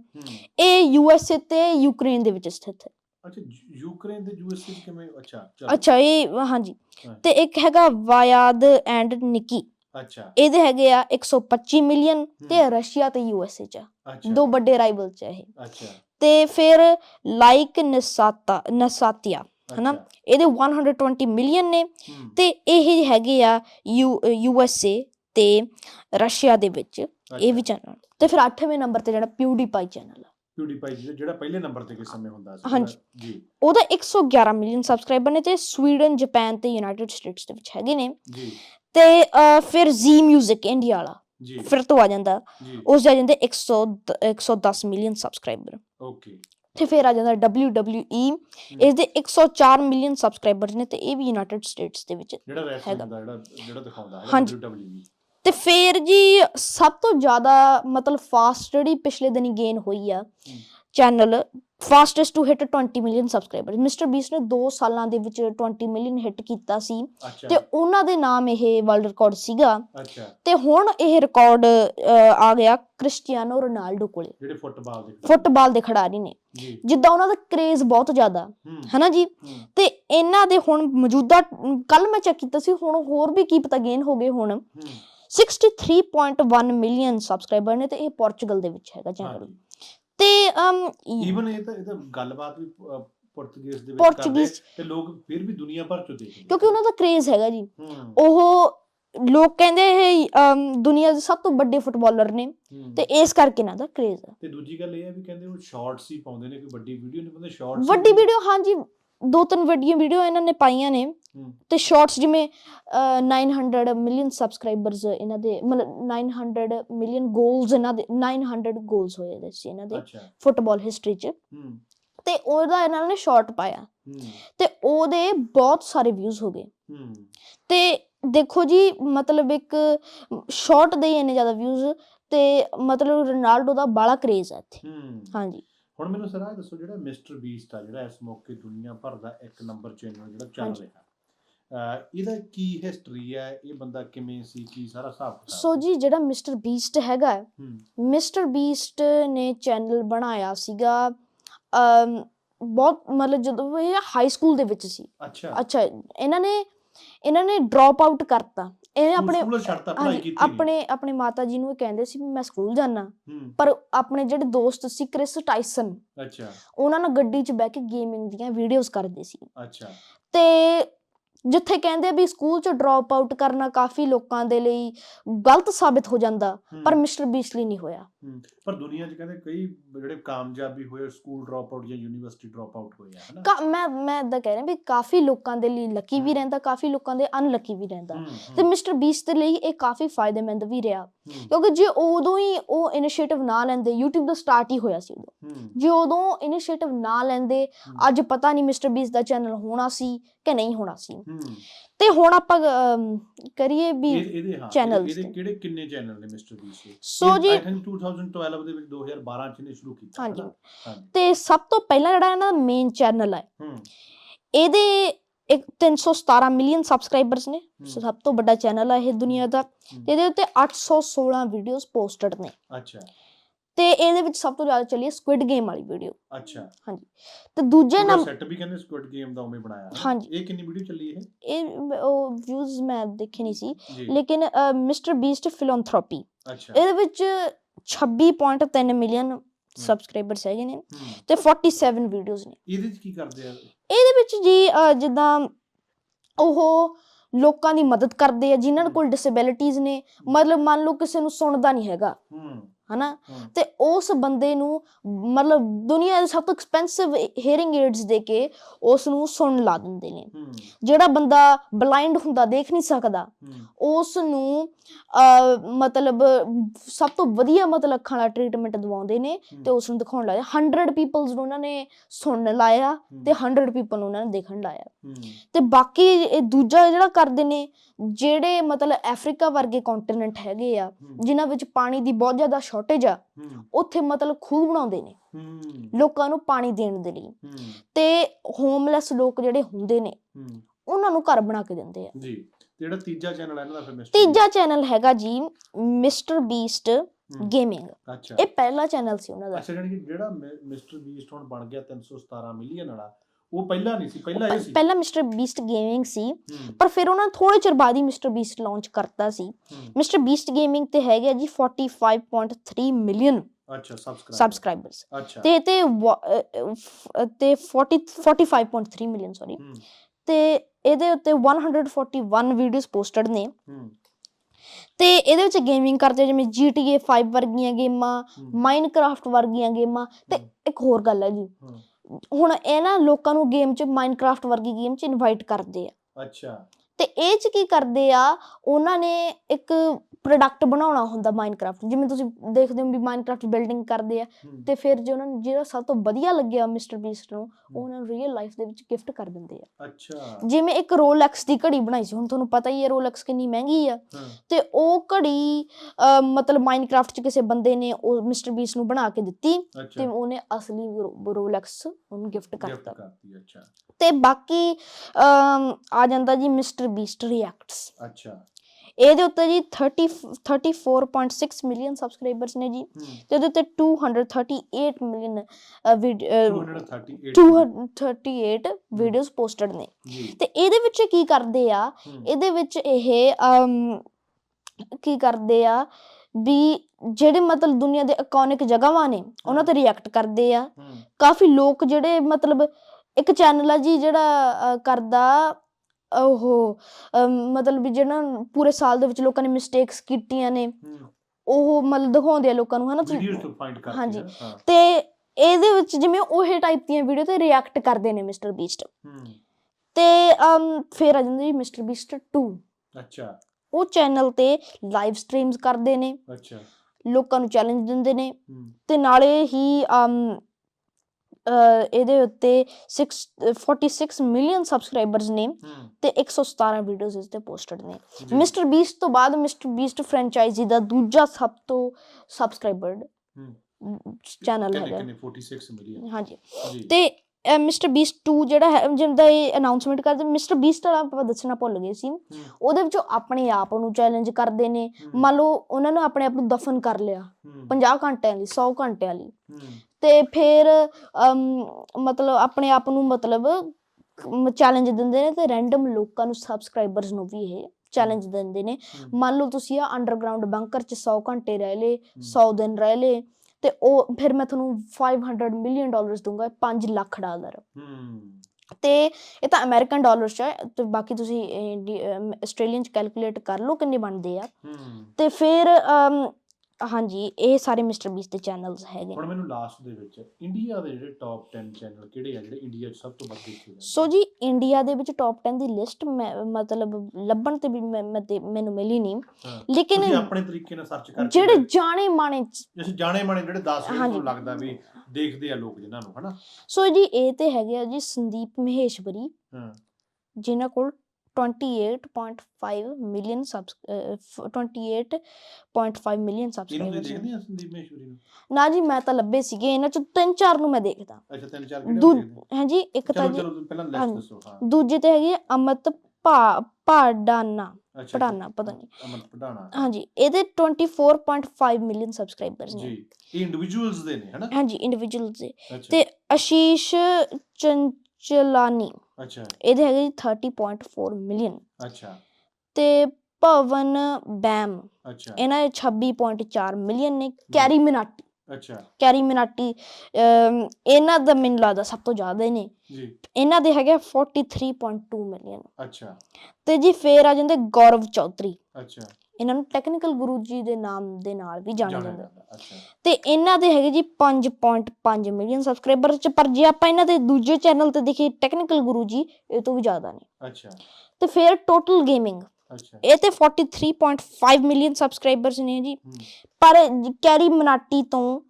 Speaker 2: ਇਹ ਯੂਐਸਏ ਤੇ ਯੂਕਰੇਨ ਦੇ ਵਿੱਚ ਸਥਿਤ ਹੈ।
Speaker 1: ਅੱਛਾ ਯੂਕਰੇਨ ਤੇ ਯੂਐਸਏ ਕਿਵੇਂ ਅੱਛਾ ਚਲੋ।
Speaker 2: ਅੱਛਾ ਇਹ ਹਾਂਜੀ। ਤੇ ਇੱਕ ਹੈਗਾ ਵਾਯਾਦ ਐਂਡ ਨਿਕੀ।
Speaker 1: ਅੱਛਾ।
Speaker 2: ਇਹਦੇ ਹੈਗੇ ਆ 125 ਮਿਲੀਅਨ ਤੇ ਰਸ਼ੀਆ ਤੇ ਯੂਐਸਏ ਚ ਦੋ ਵੱਡੇ ਰਾਈਵਲ ਚ ਇਹ।
Speaker 1: ਅੱਛਾ।
Speaker 2: ਤੇ ਫਿਰ ਲਾਈਕ ਨਸਾਤਾ ਨਸਾਤੀਆ ਹਨਾ? ਇਹਦੇ 120 ਮਿਲੀਅਨ ਨੇ। ਤੇ ਇਹ ਹੈਗੇ ਆ ਯੂ ਯੂਐਸਏ ਤੇ ਰਸ਼ੀਆ ਦੇ ਵਿੱਚ। ਇਹ ਵੀ। ਚੈਨਲ ਤੇ ਫਿਰ 8ਵੇਂ ਨੰਬਰ ਤੇ ਜਿਹੜਾ ਪਿਊਡੀਪਾਈ ਚੈਨਲ
Speaker 1: PewDiePie ਜਿਹੜਾ ਪਹਿਲੇ ਨੰਬਰ ਤੇ ਕਿਸ ਸਮੇਂ ਹੁੰਦਾ ਸੀ
Speaker 2: ਹਾਂਜੀ।
Speaker 1: ਜੀ।
Speaker 2: ਉਹਦਾ 111 ਮਿਲੀਅਨ ਸਬਸਕ੍ਰਾਈਬਰ ਨੇ ਤੇ ਸਵੀਡਨ ਜਾਪਾਨ ਤੇ ਯੂਨਾਈਟਿਡ ਸਟੇਟਸ ਦੇ ਵਿੱਚ ਹੈਗੇ ਨੇ।
Speaker 1: ਜੀ।
Speaker 2: ਤੇ ਅਹ, ਫਿਰ Z 뮤직 ਇੰਡੀਆ ਵਾਲਾ
Speaker 1: ਜੀ।
Speaker 2: ਫਿਰ ਤੋਂ ਆ ਜਾਂਦਾ।
Speaker 1: ਜੀ।
Speaker 2: ਉਸ ਦੇ ਆ ਜਾਂਦੇ 100 110 ਮਿਲੀਅਨ ਸਬਸਕ੍ਰਾਈਬਰ
Speaker 1: ਓਕੇ।
Speaker 2: ਤੇ ਫਿਰ ਆ ਜਾਂਦਾ WWE ਇਸ ਦੇ 104 ਮਿਲੀਅਨ ਸਬਸਕ੍ਰਾਈਬਰਸ ਨੇ ਤੇ ਇਹ ਵੀ ਯੂਨਾਈਟਿਡ ਸਟੇਟਸ ਦੇ ਵਿੱਚ
Speaker 1: ਜਿਹੜਾ ਰੈਸਲਿੰਗ
Speaker 2: ਹੈਗਾ।
Speaker 1: ਜਿਹੜਾ ਜਿਹੜਾ ਦਿਖਾਉਂਦਾ ਹੈ
Speaker 2: ਹਾਂਜੀ।
Speaker 1: WWE
Speaker 2: ਤੇ ਫਿਰ ਜੀ ਸਭ ਤੋਂ ਜ਼ਿਆਦਾ ਮਤਲਬ ਫਾਸਟ ਜਿਹੜੀ ਪਿਛਲੇ ਦਿਨੀ ਗੇਨ ਹੋਈ ਆ channel fastest to hit 20 million subscriber Mister Beast ਨੇ 2 ਸਾਲਾਂ ਦੇ ਵਿੱਚ 20 ਮਿਲੀਅਨ ਹਿੱਟ ਕੀਤਾ ਸੀ ਤੇ ਉਹਨਾਂ ਦੇ ਨਾਮ ਇਹ ਵਰਲਡ ਰਿਕਾਰਡ ਸੀਗਾ।
Speaker 1: ਅੱਛਾ।
Speaker 2: ਤੇ ਹੁਣ ਇਹ ਰਿਕਾਰਡ ਆ ਗਿਆ ਕ੍ਰਿਸਟੀਆਨੋ ਰੋਨਾਲਡੋ ਕੋਲੇ।
Speaker 1: ਜਿਹੜੇ ਫੁੱਟਬਾਲ ਦੇ।
Speaker 2: ਫੁੱਟਬਾਲ ਦੇ ਖਿਡਾਰੀ ਨੇ। ਜਿੱਦਾਂ ਉਹਨਾਂ ਦਾ ਕਰੇਜ਼ ਬਹੁਤ ਜ਼ਿਆਦਾ ਹਨਾ ਜੀ? ਤੇ ਇਹਨਾਂ ਦੇ ਹੁਣ ਮੌਜੂਦਾ ਕੱਲ ਮੈਂ ਚੈੱਕ ਕੀਤਾ ਸੀ ਹੁਣ ਹੋਰ ਵੀ ਕੀ ਪਤਾ ਗੇਨ ਹੋ ਗਏ ਹੁਣ। 63.1 ਮਿਲੀਅਨ ਸਬਸਕ੍ਰਾਈਬਰ ਨੇ ਤੇ ਇਹ ਪੋਰਚੁਗਲ ਦੇ ਵਿੱਚ ਹੈਗਾ ਚੈਨਲ
Speaker 1: ਹਾਂਜੀ।
Speaker 2: ਤੇ
Speaker 1: ਈਵਨ ਇਹ ਤਾਂ ਇਹ ਤਾਂ ਗੱਲਬਾਤ ਵੀ ਪੁਰਤਗੀਜ਼ ਦੇ ਵਿੱਚ ਕਰਦੇ ਤੇ ਲੋਕ ਫਿਰ ਵੀ ਦੁਨੀਆ ਭਰ ਚੋਂ ਦੇਖਦੇ
Speaker 2: ਕਿਉਂਕਿ ਉਹਨਾਂ ਦਾ ਕਰੇਜ਼ ਹੈਗਾ ਜੀ। ਉਹ ਲੋਕ ਕਹਿੰਦੇ ਇਹ ਦੁਨੀਆ ਦੇ ਸਭ ਤੋਂ ਵੱਡੇ ਫੁੱਟਬਾਲਰ ਨੇ। ਤੇ ਇਸ ਕਰਕੇ ਇਹਨਾਂ ਦਾ ਕਰੇਜ਼ ਆ।
Speaker 1: ਤੇ ਦੂਜੀ ਗੱਲ ਇਹ ਹੈ ਵੀ ਕਹਿੰਦੇ ਉਹ ਸ਼ਾਰਟਸ ਹੀ ਪਾਉਂਦੇ ਨੇ ਕੋਈ ਵੱਡੀ ਵੀਡੀਓ ਨਹੀਂ ਪਾਉਂਦੇ ਸ਼ਾਰਟਸ
Speaker 2: ਵੱਡੀ ਵੀਡੀਓ ਹਾਂਜੀ। ਦੋ ਤਿੰਨ ਵੀਡੀਓ ਵੀਡੀਓ ਇਹਨਾਂ ਨੇ ਪਾਈਆਂ ਨੇ ਤੇ ਸ਼ਾਰਟਸ ਜਿਵੇਂ ਅਹ, 900 ਮਿਲੀਅਨ ਸਬਸਕ੍ਰਾਈਬਰਸ ਇਹਨਾਂ ਦੇ ਮਤਲਬ 900 ਮਿਲੀਅਨ ਗੋਲਸ ਇਹਨਾਂ ਦੇ 900 ਗੋਲਸ ਹੋਏ ਦੇ ਸੀ ਇਹਨਾਂ ਦੇ
Speaker 1: ਅੱਛਾ।
Speaker 2: ਫੁੱਟਬਾਲ ਹਿਸਟਰੀ 'ਚ।
Speaker 1: ਹੂੰ।
Speaker 2: ਤੇ ਉਹਦਾ ਇਹਨਾਂ ਨੇ ਸ਼ਾਰਟ ਪਾਇਆ।
Speaker 1: ਹੂੰ।
Speaker 2: ਤੇ ਉਹਦੇ ਬਹੁਤ ਸਾਰੇ ਵਿਊਜ਼ ਹੋ ਗਏ।
Speaker 1: ਹੂੰ।
Speaker 2: ਤੇ ਦੇਖੋ ਜੀ ਮਤਲਬ ਇੱਕ ਸ਼ਾਰਟ ਦੇ ਹੀ ਇੰਨੇ ਜ਼ਿਆਦਾ ਵਿਊਜ਼ ਤੇ ਮਤਲਬ ਰੋਨਾਲਡੋ ਦਾ ਬਾਲਾ ਕਰੇਜ਼ ਹੈ ਇੱਥੇ।
Speaker 1: ਹੂੰ।
Speaker 2: ਹਾਂਜੀ।
Speaker 1: ਹੁਣ ਮੈਨੂੰ ਸਰ ਆਹ ਦੱਸੋ ਜਿਹੜਾ ਮਿਸਟਰ ਬੀਸਟ ਆ ਜਿਹੜਾ ਇਸ ਮੌਕੇ ਦੁਨੀਆ ਭਰ ਦਾ ਇੱਕ ਨੰਬਰ ਚੈਨਲ ਜਿਹੜਾ ਚੱਲ। ਰਿਹਾ। ਇਹਦਾ ਕੀ ਹਿਸਟਰੀ ਹੈ ਇਹ ਬੰਦਾ ਕਿਵੇਂ ਸੀ ਕੀ ਸਾਰਾ ਹਿਸਾਬ ਕਿਤਾਬ
Speaker 2: ਸੋ ਜੀ ਜਿਹੜਾ ਮਿਸਟਰ ਬੀਸਟ ਹੈਗਾ ਮਿਸਟਰ ਬੀਸਟ ਨੇ ਚੈਨਲ ਬਣਾਇਆ ਸੀਗਾ ਬਹੁਤ ਮਤਲਬ ਜਦੋਂ ਇਹ ਹਾਈ ਸਕੂਲ ਦੇ ਵਿੱਚ ਸੀ।
Speaker 1: ਅੱਛਾ।
Speaker 2: ਅੱਛਾ ਇਹਨਾਂ ਨੇ ਇਹਨਾਂ ਨੇ ਡ੍ਰੌਪ ਆਊਟ ਕਰਤਾ। ਇਹ ਆਪਣੇ
Speaker 1: ਸਕੂਲ ਛੱਡਤਾ ਪੜ੍ਹਾਈ
Speaker 2: ਹਾਂਜੀ,
Speaker 1: ਕੀਤੀ ਨਹੀਂ।
Speaker 2: ਆਪਣੇ ਆਪਣੇ ਮਾਤਾ ਜੀ ਨੂੰ ਇਹ ਕਹਿੰਦੇ ਸੀ ਵੀ ਮੈਂ ਸਕੂਲ ਜਾਣਾ
Speaker 1: ਹੂੰ।
Speaker 2: ਪਰ ਆਪਣੇ ਜਿਹੜੇ ਦੋਸਤ ਸੀ ਕ੍ਰਿਸ ਟਾਈਸਨ
Speaker 1: ਅੱਛਾ।
Speaker 2: ਉਹਨਾਂ ਨਾਲ ਗੱਡੀ 'ਚ ਬਹਿ ਕੇ ਗੇਮਿੰਗ ਦੀਆਂ ਵੀਡੀਓਜ਼ ਕਰਦੇ ਸੀ।
Speaker 1: ਅੱਛਾ।
Speaker 2: ਤੇ ਜਿੱਥੇ ਕਹਿੰਦੇ ਵੀ ਸਕੂਲ 'ਚ ਡ੍ਰੌਪ ਆਊਟ ਕਰਨਾ ਕਾਫੀ ਲੋਕਾਂ ਦੇ ਲਈ ਗਲਤ ਸਾਬਿਤ ਹੋ ਜਾਂਦਾ ਪਰ ਮਿਸਟਰ ਬੀਸਟ ਲਈ ਨਹੀਂ ਹੋਇਆ।
Speaker 1: ਪਰ ਦੁਨੀਆ 'ਚ ਕਹਿੰਦੇ ਕਈ ਜਿਹੜੇ ਕਾਮਯਾਬੀ ਹੋਏ ਸਕੂਲ ਡ੍ਰੌਪ ਆਊਟ ਜਾਂ ਯੂਨੀਵਰਸਿਟੀ ਡ੍ਰੌਪ ਆਊਟ ਹੋਏ ਆ ਹਨਾ?
Speaker 2: ਮੈਂ ਮੈਂ ਇਦਾਂ ਕਹਿ ਰਿਹਾ ਵੀ ਕਾਫੀ ਲੋਕਾਂ ਦੇ ਲਈ ਲੱਕੀ ਵੀ ਰਹਿੰਦਾ ਕਾਫੀ ਲੋਕਾਂ ਦੇ ਅਨਲੱਕੀ ਵੀ ਰਹਿੰਦਾ। ਤੇ ਮਿਸਟਰ ਬੀਸਟ ਦੇ ਲਈ ਇਹ ਕਾਫੀ ਫਾਇਦੇਮੰਦ ਵੀ ਰਿਹਾ। ਕਿਉਂਕਿ ਜੇ ਉਦੋਂ ਹੀ ਉਹ ਇਨੀਸ਼ੀਏਟਿਵ ਨਾ ਲੈਂਦੇ YouTube ਦਾ ਸਟਾਰਟ ਹੀ ਹੋਇਆ ਸੀ ਉਦੋਂ। ਜੇ ਉਦੋਂ ਇਨੀਸ਼ੀਏਟਿਵ ਨਾ ਲੈਂਦੇ ਅੱਜ ਪਤਾ ਨਹੀਂ ਮਿਸਟਰ ਬੀਸ ਦਾ ਚੈਨਲ ਹੋਣਾ ਸੀ ਕਿ ਨਹੀਂ ਹੋਣਾ ਸੀ। ਤੇ ਹੁਣ ਆਪਾਂ ਕਰੀਏ ਵੀ
Speaker 1: ਇਹ- ਇਹਦੇ। ਕਿਹੜੇ ਕਿੰਨੇ ਚੈਨਲ ਨੇ ਮਿਸਟਰ ਬੀਸ ਦੇ?
Speaker 2: ਸੋ ਜੀ
Speaker 1: ਆਈ ਥਿੰਕ 2012 ਦੇ ਵਿੱਚ 2012 ਚ ਇਹਨੇ ਸ਼ੁਰੂ ਕੀਤਾ
Speaker 2: ਹਾਂਜੀ। ਤੇ ਸਭ ਤੋਂ ਪਹਿਲਾਂ ਜਿਹੜਾ ਇਹਨਾਂ ਦਾ ਮੇਨ ਚੈਨਲ ਹੂੰ। ਇਹਦੇ ਇੱਕ 317 ਮਿਲੀਅਨ ਸਬਸਕ੍ਰਾਈਬਰਸ ਨੇ ਸਭ ਤੋਂ ਵੱਡਾ ਚੈਨਲ ਹੈ ਇਹ ਦੁਨੀਆ ਦਾ। ਤੇ ਇਹਦੇ ਉੱਤੇ 816 ਵੀਡੀਓਜ਼ ਪੋਸਟਡ ਨੇ
Speaker 1: ਅੱਛਾ
Speaker 2: ਤੇ ਇਹਦੇ ਵਿੱਚ ਸਭ ਤੋਂ ਜ਼ਿਆਦਾ ਚੱਲੀ ਹੈ ਸਕੁਇਡ ਗੇਮ ਵਾਲੀ ਵੀਡੀਓ
Speaker 1: ਅੱਛਾ
Speaker 2: ਤੇ ਦੂਜੇ ਨੰਬਰ
Speaker 1: ਸੈੱਟ ਵੀ ਕਹਿੰਦੇ ਸਕੁਇਡ ਗੇਮ ਦਾ ਉਵੇਂ ਬਣਾਇਆ?
Speaker 2: ਹਾਂਜੀ।
Speaker 1: ਇਹ ਕਿੰਨੀ ਵੀਡੀਓ ਚੱਲੀ ਇਹ
Speaker 2: ਇਹ ਉਹ ਵਿਊਜ਼ ਮੈਂ ਦੇਖੇ ਨਹੀਂ ਸੀ ਲੇਕਿਨ ਮਿਸਟਰ ਬੀਸਟ ਫਿਲੈਂਥਰੋਪੀ
Speaker 1: ਅੱਛਾ
Speaker 2: ਇਹਦੇ ਵਿੱਚ 26.3 ਮਿਲੀਅਨ ਸਬਸਕ੍ਰਾਈਬਰਸ ਹੈਗੇ ਨੇ। ਤੇ 47 ਵੀਡੀਓਜ਼ ਨੇ।
Speaker 1: ਇਹਦੇ ਚ ਕੀ ਕਰਦੇ ਆ?
Speaker 2: ਇਹਦੇ ਵਿੱਚ ਜੀ ਅਹ, ਜਿੱਦਾਂ ਉਹ ਲੋਕਾਂ ਦੀ ਮਦਦ ਕਰਦੇ ਆ ਜਿਨ੍ਹਾਂ। ਕੋਲ ਡਿਸੇਬਿਲਿਟੀਜ਼ ਨੇ। ਮਤਲਬ ਮੰਨ ਲਓ ਕਿਸੇ ਨੂੰ ਸੁਣਦਾ ਨਹੀਂ ਹੈਗਾ।
Speaker 1: ਹੂੰ।
Speaker 2: ਹਨਾ? ਤੇ ਉਸ ਬੰਦੇ ਨੂੰ ਮਤਲਬ ਦੁਨੀਆ ਦੇ ਸਭ ਤੋਂ ਐਕਸਪੈਂਸਿਵ ਹੀਅਰਿੰਗ ਏਡਸ ਦੇ ਕੇ ਉਸ ਨੂੰ ਸੁਣਨ ਲਾ ਦਿੰਦੇ ਨੇ। ਜਿਹੜਾ ਬੰਦਾ ਬਲਾਈਂਡ ਹੁੰਦਾ ਦੇਖ ਨਹੀਂ ਸਕਦਾ ਉਸ ਨੂੰ ਮਤਲਬ ਸਭ ਤੋਂ ਵਧੀਆ ਮਤਲਬ ਅੱਖਾਂ ਦਾ ਟ੍ਰੀਟਮੈਂਟ ਦਵਾਉਂਦੇ ਨੇ ਤੇ ਉਸ ਨੂੰ ਦਿਖਾਉਣ ਲਾਇਆ। 100 ਪੀਪਲਸ ਨੂੰ ਉਹਨਾਂ ਨੇ ਸੁਣਨ ਲਾਇਆ ਤੇ 100 ਪੀਪਲ ਨੂੰ ਉਹਨਾਂ ਨੇ ਦੇਖਣ ਲਾਇਆ। ਤੇ ਬਾਕੀ ਇਹ ਦੂਜਾ ਜਿਹੜਾ ਕਰਦੇ ਨੇ ਜਿਹੜੇ ਮਤਲਬ ਅਫਰੀਕਾ ਵਰਗੇ ਕੰਟੀਨੈਂਟ ਹੈਗੇ ਆ ਜਿਨ੍ਹਾਂ ਵਿੱਚ ਪਾਣੀ ਦੀ ਬਹੁਤ ਜ਼ਿਆਦਾ ਸ਼ਾਰਟੇਜ ਆ ਉੱਥੇ ਮਤਲਬ ਖੂਹ ਬਣਾਉਂਦੇ ਨੇ। ਲੋਕਾਂ ਨੂੰ ਪਾਣੀ ਦੇਣ ਦੇ ਲਈ। ਤੇ ਹੋਮਲੈਸ ਲੋਕ ਜਿਹੜੇ ਹੁੰਦੇ ਨੇ ਉਹਨਾਂ ਨੂੰ ਘਰ ਬਣਾ ਕੇ ਦਿੰਦੇ ਆ।
Speaker 1: ਜੀ। ਜਿਹੜਾ ਤੀਜਾ ਚੈਨਲ ਹੈ ਇਹਨਾਂ ਦਾ ਫਿਰ ਮਿਸਟਰ
Speaker 2: ਤੀਜਾ ਚੈਨਲ ਹੈਗਾ ਜੀ ਮਿਸਟਰ ਬੀਸਟ। ਗੇਮਿੰਗ।
Speaker 1: ਅੱਛਾ।
Speaker 2: ਇਹ ਪਹਿਲਾ ਚੈਨਲ ਸੀ ਉਹਨਾਂ ਦਾ।
Speaker 1: ਅੱਛਾ ਜਿਹੜਾ ਮਿਸਟਰ ਬੀਸਟ ਹੁਣ ਬਣ ਗਿਆ 317 ਮਿਲੀਅਨ ਵਾਲਾ ਉਹ ਪਹਿਲਾਂ ਨਹੀਂ ਸੀ ਪਹਿਲਾਂ ਇਹ ਸੀ।
Speaker 2: ਪਹਿਲਾ ਮਿਸਟਰ ਬੀਸਟ ਗੇਮਿੰਗ ਸੀ ਪਰ ਫਿਰ ਉਹਨਾਂ ਥੋੜੇ ਚਿਰ ਬਾਅਦ ਹੀ ਮਿਸਟਰ ਬੀਸਟ ਲਾਂਚ ਕਰਤਾ ਸੀ। ਮਿਸਟਰ ਬੀਸਟ ਗੇਮਿੰਗ ਤੇ ਹੈਗੇ ਜੀ 45.3 ਮਿਲੀਅਨ
Speaker 1: ਅੱਛਾ ਸਬਸਕ੍ਰਾਈਬ
Speaker 2: ਸਬਸਕ੍ਰਾਈਬਰਸ ਤੇ ਤੇ ਤੇ 40 45.3 ਮਿਲੀਅਨ ਸੌਰੀ ਤੇ ਇਹਦੇ ਉੱਤੇ 141 ਵੀਡੀਓਜ਼ ਪੋਸਟਡ ਨੇ। ਤੇ ਇਹਦੇ ਵਿੱਚ ਗੇਮਿੰਗ ਕਰਦੇ ਜਿਵੇਂ GTA 5 ਵਰਗੀਆਂ ਗੇਮਾਂ ਮਾਈਨਕ੍ਰਾਫਟ ਵਰਗੀਆਂ ਗੇਮਾਂ। ਤੇ ਇੱਕ ਹੋਰ ਗੱਲ ਹੈ ਜੀ। ਹੁਣ ਇਹ ਨਾ ਲੋਕਾਂ ਨੂੰ ਗੇਮ 'ਚ ਮਾਈਨਕ੍ਰਾਫਟ ਵਰਗੀ ਗੇਮ 'ਚ ਇਨਵਾਈਟ ਕਰਦੇ ਆ।
Speaker 1: ਅੱਛਾ।
Speaker 2: ਤੇ ਇਹ 'ਚ ਕੀ ਕਰਦੇ ਆ ਉਹਨਾਂ ਨੇ ਇੱਕ ਪ੍ਰੋਡਕਟ ਬਣਾਉਣਾ ਹੁੰਦਾ ਮਾਈਨਕ੍ਰਾਫਟ ਜਿਵੇਂ ਤੁਸੀਂ ਦੇਖਦੇ ਹੋ ਵੀ ਮਾਈਨਕ੍ਰਾਫਟ ਬਿਲਡਿੰਗ ਕਰਦੇ ਆ ਤੇ ਫਿਰ ਜੇ ਉਹਨਾਂ ਨੂੰ ਜਿਹੜਾ ਸਭ ਤੋਂ ਵਧੀਆ ਲੱਗਿਆ ਮਿਸਟਰ ਬੀਸਟ ਨੂੰ ਉਹ ਉਹਨਾਂ ਨੂੰ ਰੀਅਲ ਲਾਈਫ ਦੇ ਵਿੱਚ ਗਿਫਟ ਕਰ ਦਿੰਦੇ ਆ।
Speaker 1: ਅੱਛਾ।
Speaker 2: ਜਿਵੇਂ ਇੱਕ ਰੋਲੈਕਸ ਦੀ ਘੜੀ ਬਣਾਈ ਸੀ ਹੁਣ ਤੁਹਾਨੂੰ ਪਤਾ ਹੀ ਹੈ ਰੋਲੈਕਸ ਕਿੰਨੀ ਮਹਿੰਗੀ ਆ। ਤੇ ਉਹ ਘੜੀ ਮਤਲਬ ਮਾਈਨਕ੍ਰਾਫਟ 'ਚ ਕਿਸੇ ਬੰਦੇ ਨੇ ਉਹ ਮਿਸਟਰ ਬੀਸ ਨੂੰ ਬਣਾ ਕੇ ਦਿੱਤੀ ਤੇ ਉਹਨੇ ਅਸਲੀ ਰੋਲੈਕਸ ਉਹਨੂੰ ਗਿਫਟ
Speaker 1: ਗਿਫਟ
Speaker 2: ਕਰਤਾ। ਤੇ ਬਾਕੀ ਆ ਜਾਂਦਾ ਜੀ ਮਿਸਟਰ ਬੀਸਟ ਰਿਐਕਟਸ
Speaker 1: ਅੱਛਾ।
Speaker 2: ਇਹਦੇ ਉੱਤੇ ਜੀ 30 34.6 ਮਿਲੀਅਨ ਸਬਸਕ੍ਰਾਈਬਰਸ ਨੇ ਜੀ। ਤੇ ਉਹਦੇ ਉੱਤੇ 238 ਮਿਲੀਅਨ
Speaker 1: 238
Speaker 2: 238 ਵੀਡੀਓਜ਼ ਪੋਸਟਡ ਨੇ। ਤੇ ਇਹਦੇ ਵਿੱਚ ਕੀ ਕਰਦੇ ਆ ਇਹਦੇ ਵਿੱਚ ਇਹ ਕੀ ਕਰਦੇ ਆ ਵੀ ਜਿਹੜੇ ਮਤਲਬ ਦੁਨੀਆ ਦੇ ਇਕੋਨਿਕ ਜਗ੍ਹਾਵਾਂ ਨੇ ਉਹਨਾਂ ਤੇ ਰਿਐਕਟ ਕਰਦੇ ਆ। ਕਾਫੀ ਲੋਕ ਜਿਹੜੇ ਮਤਲਬ ਇੱਕ ਚੈਨਲ ਆ ਜੀ ਜਿਹੜਾ ਕਰਦਾ ਉਹ ਮਤਲਬ ਵੀ ਜਿਹੜਾ ਪੂਰੇ ਸਾਲ ਦੇ ਵਿੱਚ ਲੋਕਾਂ ਨੇ ਮਿਸਟੇਕਸ ਕੀਤੀਆਂ ਨੇ ਉਹ ਮਤਲਬ ਦਿਖਾਉਂਦੇ ਆ ਲੋਕਾਂ ਨੂੰ ਹਨਾ ਤੁਸੀਂ-
Speaker 1: ਵੀਡੀਓਜ਼ ਤੋਂ ਕਰਦੇ
Speaker 2: ਹਾਂਜੀ। ਤੇ ਇਹਦੇ ਵਿੱਚ ਜਿਵੇਂ ਉਹੇ ਟਾਈਪ ਦੀਆਂ ਵੀਡੀਓ ਤੇ ਰਿਐਕਟ ਕਰਦੇ ਨੇ ਮਿਸਟਰ ਬੀਸਟ ਤੇ ਅਮ ਫਿਰ ਆ ਜਾਂਦੀ ਮਿਸਟਰ ਬੀਸਟ 2
Speaker 1: ਅੱਛਾ।
Speaker 2: ਉਹ ਚੈਨਲ ਤੇ ਲਾਈਵ ਸਟ੍ਰੀਮਸ ਕਰਦੇ ਨੇ।
Speaker 1: ਅੱਛਾ।
Speaker 2: ਲੋਕਾਂ ਨੂੰ ਚੈਲੰਜ ਦਿੰਦੇ ਨੇ। ਤੇ ਨਾਲੇ ਹੀ ਇਹਦੇ ਉੱਤੇ 6 46 ਮਿਲੀਅਨ ਸਬਸਕ੍ਰਾਈਬਰਸ ਨੇ ਤੇ 117 ਵੀਡੀਓਜ਼ ਇਸ ਤੇ ਪੋਸਟਡ ਨੇ। ਮਿਸਟਰ ਬੀਸਟ ਤੋਂ ਬਾਅਦ ਮਿਸਟਰ ਬੀਸਟ ਫਰੈਂਚਾਈਜ਼ੀ ਦਾ ਦੂਜਾ ਸਭ ਤੋਂ ਸਬਸਕ੍ਰਾਈਬਰਡ ਚੈਨਲ ਹੈਗਾ।
Speaker 1: ਕਿੰਨੇ 46 ਮਿਲੀਅਨ
Speaker 2: ਹਾਂਜੀ। ਤੇ ਮਿਸਟਰ ਬੀਸਟ 2 ਜਿਹੜਾ ਹੈ ਜਿੰਦਾ ਇਹ ਅਨਾਉਂਸਮੈਂਟ ਕਰਦੇ ਮਿਸਟਰ ਬੀਸਟ ਵਾਲਾ ਆਪਾਂ ਦੱਸਣਾ ਭੁੱਲ ਗਏ ਸੀ। ਉਹਦੇ ਵਿੱਚੋਂ ਆਪਣੇ ਆਪ ਨੂੰ ਚੈਲੰਜ ਕਰਦੇ ਨੇ। ਮੰਨ ਲਓ ਉਹਨਾਂ ਨੇ ਆਪਣੇ ਆਪ ਨੂੰ ਦਫਨ ਕਰ ਲਿਆ।
Speaker 1: ਹੂੰ,
Speaker 2: 50 ਘੰਟਿਆਂ ਲਈ 100 ਘੰਟਿਆਂ ਲਈ।
Speaker 1: ਹੂੰ,
Speaker 2: ਤੇ ਫਿਰ ਮਤਲਬ ਆਪਣੇ ਆਪ ਨੂੰ ਮਤਲਬ ਚੈਲੰਜ ਦਿੰਦੇ ਨੇ ਤੇ ਰੈਂਡਮ ਲੋਕਾਂ ਨੂੰ ਸਬਸਕ੍ਰਾਈਬਰਸ ਨੂੰ ਵੀ ਇਹ ਚੈਲੰਜ ਦਿੰਦੇ ਨੇ। ਮੰਨ ਲਓ ਤੁਸੀਂ ਆ ਅੰਡਰਗਰਾਉਂਡ ਬੰਕਰ ਚ 100 ਘੰਟੇ ਰਹਿ ਲੇ 100 ਦਿਨ ਰਹਿ ਲੇ ਤੇ ਉਹ ਫਿਰ ਮੈਂ ਤੁਹਾਨੂੰ 500 ਮਿਲੀਅਨ ਡਾਲਰਸ ਦੂੰਗਾ 5 ਲੱਖ ਡਾਲਰ।
Speaker 1: ਹੂੰ,
Speaker 2: ਤੇ ਇਹ ਤਾਂ ਅਮਰੀਕਨ ਡਾਲਰਸ ਚ ਹੈ ਤੇ ਬਾਕੀ ਤੁਸੀਂ ਆਸਟ੍ਰੇਲੀਅਨ ਚ ਕੈਲਕੂਲੇਟ ਕਰ ਲਓ ਕਿੰਨੇ ਬਣਦੇ ਆ। ਤੇ ਫਿਰ ਹਾਂਜੀ ਇਹ ਸਾਰੇ ਮਿਸਟਰ ਬੀਸ ਦੇ ਚੈਨਲਸ ਹੈਗੇ।
Speaker 1: ਹੁਣ ਮੈਨੂੰ ਲਾਸਟ ਦੇ ਵਿੱਚ ਇੰਡੀਆ ਦੇ ਜਿਹੜੇ ਟੌਪ 10 ਚੈਨਲ ਕਿਹੜੇ ਆ ਜਿਹੜੇ ਇੰਡੀਆ 'ਚ ਸਭ ਤੋਂ ਵੱਧ ਦੇਖੇ ਜਾਂਦੇ
Speaker 2: ਸੋ ਜੀ ਇੰਡੀਆ ਦੇ ਵਿੱਚ ਟੌਪ 10 ਦੀ ਲਿਸਟ ਮਤਲਬ ਲੱਭਣ ਤੇ ਵੀ ਮੈਂ- ਮੈਂ ਤੇ- ਮੈਨੂੰ ਮਿਲੀ ਨਹੀਂ।
Speaker 1: ਹਾਂ।
Speaker 2: ਲੇਕਿਨ
Speaker 1: ਤੁਸੀਂ ਆਪਣੇ ਤਰੀਕੇ ਨਾਲ ਸਰਚ ਕਰਕੇ
Speaker 2: ਜਿਹੜੇ ਜਾਣੇ ਮਾਣੇ
Speaker 1: ਅਸੀਂ ਜਾਣੇ ਮਾਣੇ ਜਿਹੜੇ 10
Speaker 2: ਹਾਂਜੀ।
Speaker 1: ਨੂੰ ਲੱਗਦਾ ਵੀ ਦੇਖਦੇ ਆ ਲੋਕ ਜਿਨ੍ਹਾਂ ਨੂੰ ਹਨਾ?
Speaker 2: ਸੋ ਜੀ ਇਹ ਤੇ ਹੈਗੇ ਆ ਜੀ ਸੰਦੀਪ ਮਹੇਸ਼ਵਰੀ
Speaker 1: ਹਾਂ।
Speaker 2: ਜਿਨ੍ਹਾਂ ਕੋਲ 28.5 ਮਿਲੀਅਨ ਸਬਸ 28.5 ਮਿਲੀਅਨ
Speaker 1: ਇਹਨੂੰ ਤੁਸੀਂ
Speaker 2: ਸਬਸਕ੍ਰਾਈਬਰਸ
Speaker 1: ਦੇਖਦੇ ਆ ਸੰਦੀਪ ਮਹੇਸ਼ਵਰੀ ਨੂੰ?
Speaker 2: ਨਾ ਜੀ ਮੈਂ ਤਾਂ ਲੱਭੇ ਸੀਗੇ ਇਹਨਾਂ ਚੋਂ ਤਿੰਨ ਚਾਰ ਨੂੰ ਮੈਂ ਦੇਖਦਾ।
Speaker 1: ਅੱਛਾ ਤਿੰਨ ਚਾਰ ਕਿਹੜੇ
Speaker 2: ਦੂ
Speaker 1: ਦੇਖਦੇ?
Speaker 2: ਹਾਂਜੀ ਇੱਕ ਤਾਂ
Speaker 1: ਚਲੋ
Speaker 2: ਜੀ
Speaker 1: ਚਲੋ ਪਹਿਲਾਂ
Speaker 2: ਹਾਂਜੀ।
Speaker 1: ਲਿਸਟ ਦੱਸੋ ਹਾਂ।
Speaker 2: ਦੂਜੇ ਤੇ ਹੈਗੀ ਅਮਤ ਭਾ ਭਾਡਾਨਾ
Speaker 1: ਅੱਛਾ
Speaker 2: ਪੜਾਨਾ ਪਤਾ ਨਹੀਂ
Speaker 1: ਅਮਨ ਪੜਾਣਾ
Speaker 2: ਹਾਂਜੀ ਇਹਦੇ 24.5 ਮਿਲੀਅਨ ਸਬਸਕ੍ਰਾਈਬਰਸ ਨੇ।
Speaker 1: ਜੀ ਇਹ ਇੰਡੀਵਿਜੂਅਲਸ ਦੇ ਨੇ ਹਨਾ?
Speaker 2: ਹਾਂਜੀ ਇੰਡੀਵਿਜੂਅਲਸ ਦੇ।
Speaker 1: ਅੱਛਾ।
Speaker 2: ਤੇ ਆਸ਼ੀਸ਼ ਚੰਚਲਾਨੀ
Speaker 1: ਅੱਛਾ।
Speaker 2: ਇਹਦੇ ਹੈਗੇ ਜੀ 30.4 ਮਿਲੀਅਨ
Speaker 1: ਅੱਛਾ।
Speaker 2: ਤੇ ਭਵਨ ਬੈਮ
Speaker 1: ਅੱਛਾ।
Speaker 2: ਇਹਨਾਂ ਦੇ 26.4 ਮਿਲੀਅਨ ਨੇ ਕੈਰੀ ਮਿਨਾਟੀ।
Speaker 1: ਅੱਛਾ।
Speaker 2: ਕੈਰੀ ਮਿਨਾਟੀ ਇਹਨਾਂ ਦਾ ਮੈਨੂੰ ਲੱਗਦਾ ਸਭ ਤੋਂ ਜ਼ਿਆਦਾ ਨੇ।
Speaker 1: ਜੀ।
Speaker 2: ਇਹਨਾਂ ਦੇ ਹੈਗੇ 43.2 ਮਿਲੀਅਨ
Speaker 1: ਅੱਛਾ।
Speaker 2: ਤੇ ਜੀ ਫੇਰ ਆ ਜਾਂਦੇ ਗੌਰਵ ਚੌਧਰੀ।
Speaker 1: ਅੱਛਾ।
Speaker 2: ਇਹਨਾਂ ਨੂੰ ਟੈਕਨੀਕਲ ਗੁਰੂ ਜੀ ਦੇ ਨਾਮ ਦੇ ਨਾਲ ਵੀ ਜਾਣਿਆ ਜਾਂਦਾ।
Speaker 1: ਅੱਛਾ।
Speaker 2: ਤੇ ਇਹਨਾਂ ਦੇ ਹੈਗੇ ਜੀ 5.5 ਮਿਲੀਅਨ ਸਬਸਕ੍ਰਾਈਬਰ ਚ ਪਰ ਜੇ ਆਪਾਂ ਇਹਨਾਂ ਦੇ ਦੂਜੇ ਚੈਨਲ ਤੇ ਦੇਖੀਏ ਟੈਕਨੀਕਲ ਗੁਰੂ ਜੀ ਇਹ ਤੋਂ ਵੀ ਜ਼ਿਆਦਾ ਨੇ।
Speaker 1: ਅੱਛਾ।
Speaker 2: ਤੇ ਫਿਰ ਟੋਟਲ ਗੇਮਿੰਗ
Speaker 1: ਅੱਛਾ।
Speaker 2: ਇਹ ਤੇ 43.5 ਮਿਲੀਅਨ ਸਬਸਕ੍ਰਾਈਬਰਸ ਨੇ ਜੀ।
Speaker 1: ਹੂੰ।
Speaker 2: ਪਰ ਜ- ਕੈਰੀ ਮਨਾਟੀ ਤੋਂ